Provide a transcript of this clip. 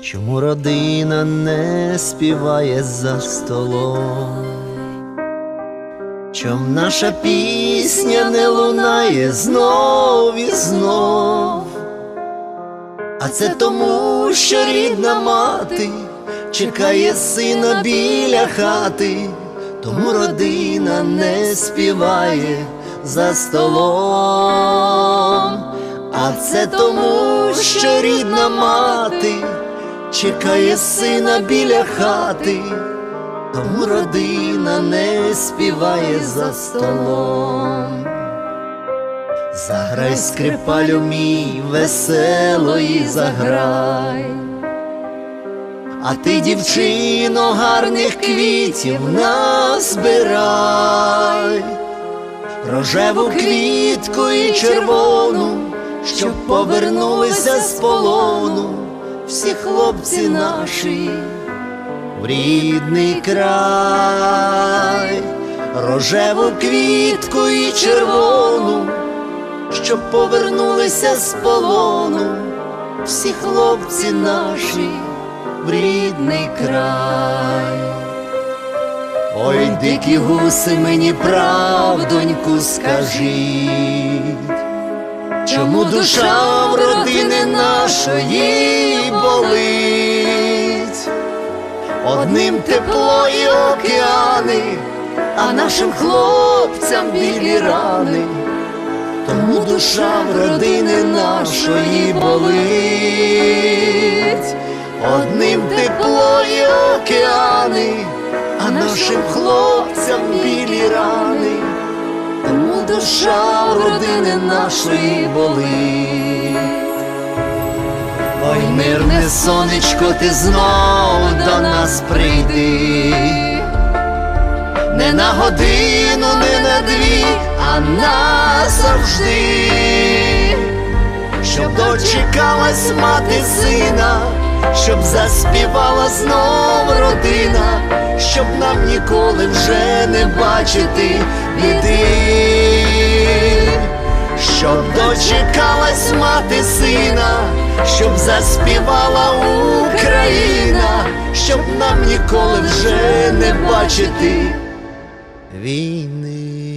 Чому родина не співає за столом? Чом наша пісня не лунає знов і знов? А це тому, що рідна мати чекає сина біля хати, тому родина не співає за столом. А це тому, що рідна мати чекає сина біля хати, тому родина не співає за столом. Заграй скрипалю мій веселої заграй. А ти, дівчино, гарних квітів назбирай, рожеву квітку і червону, щоб повернулися з полону всі хлопці наші в рідний край, рожеву квітку і червону, щоб повернулися з полону всі хлопці наші в рідний край. Ой, дикі гуси, мені правдоньку скажіть, чому душа в родини нашої болить? Одним тепло і океани, а нашим хлопцям білі рани, тому душа в родини нашої болить. Одним тепло і океани, а нашим хлопцям білі рани, душа в родини нашої болить. Ой, мирне сонечко, ти знов до нас прийди, не на годину, не на дві, а назавжди, щоб дочекалась мати сина, щоб заспівала знов родина, щоб нам ніколи вже не бачити біди щоб дочекалась мати сина, щоб заспівала Україна, щоб нам ніколи вже не бачити війни.